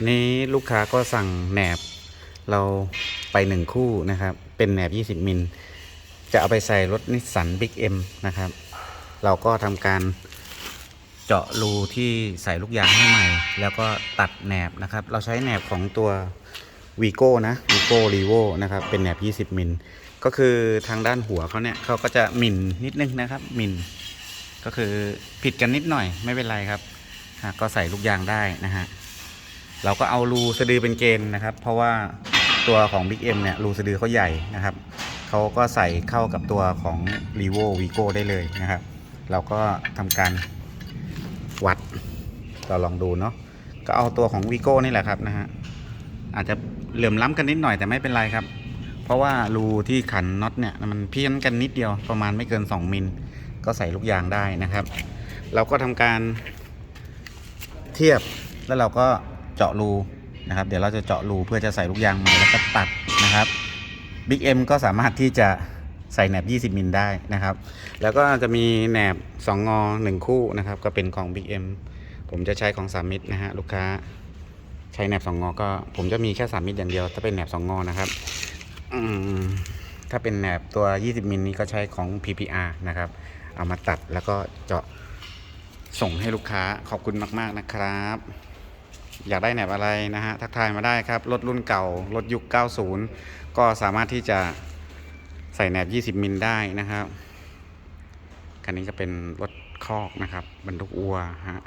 วันนี้ลูกค้าก็สั่งแหนบ เราไปหนึ่งคู่นะครับ เป็นแหนบ 20 มิล จะเอาไปใส่รถนิสสันบิ๊กเอ็มนะครับ เราก็ทำการเจาะรูที่ใส่ลูกยางให้ใหม่ แล้วก็ตัดแหนบนะครับ เราใช้แหนบของตัววีโก้นะวีโก้รีโวนะครับ เป็นแหนบ 20 มิล ก็คือทางด้านหัวเขาเนี่ยเขาก็จะหมินนิดนึงนะครับหมิน ก็คือผิดกันนิดหน่อยไม่เป็นไรครับ ก็ใส่ลูกยางได้นะฮะ เราก็เอารูสะดือเป็นเกณฑ์นะครับ เพราะว่าตัวของ Big M เนี่ยรูสะดือเขาใหญ่นะครับเขาก็ใส่เข้ากับตัวของ r e v o Vigo ได้เลยนะครับ เราก็ทำการวัดเราลองดูเนาะก็เอาตัวของ Vigo นี่แหละครับนะฮะอาจจะเหลื่อมล้ำกันนิดหน่อยแต่ไม่เป็นไรครับ เพราะว่ารูที่ขันน็อตเนี่ยมันเพี้ยนกันนิดเดียวประมาณไม่เกิน 2 มิล ก็ใส่ลูกยางได้นะครับ เราก็ทำการเทียบแล้วเราก็ เจาะรูนะครับ เดี๋ยวเราจะเจาะรูเพื่อจะใส่ลูกยางใหม่แล้วก็ตัดนะครับ Big M ก็สามารถที่จะใส่แหนบ 20 มิลได้นะครับ แล้วก็จะมีแหนบ 2 งอ 1 คู่นะครับ ก็เป็นของ Big M ผมจะใช้ของสามมิตรนะฮะลูกค้าใช้แหนบ 2 งอ ก็ผมจะมีแค่สามมิตรอย่างเดียว ถ้าเป็นแหนบ 2 งอนะครับถ้าเป็นแหนบตัว 20 มิลนี้ก็ใช้ของ PPR นะครับ เอามาตัดแล้วก็เจาะส่งให้ลูกค้าขอบคุณมาก ๆนะครับ อยากได้แหนบอะไรนะฮะ ทักทายมาได้ครับ รถรุ่นเก่า รถยุค 90 ก็สามารถที่จะใส่แหนบ 20 มิลได้นะครับคันนี้ก็เป็นรถคอกนะครับบรรทุกอัวฮะ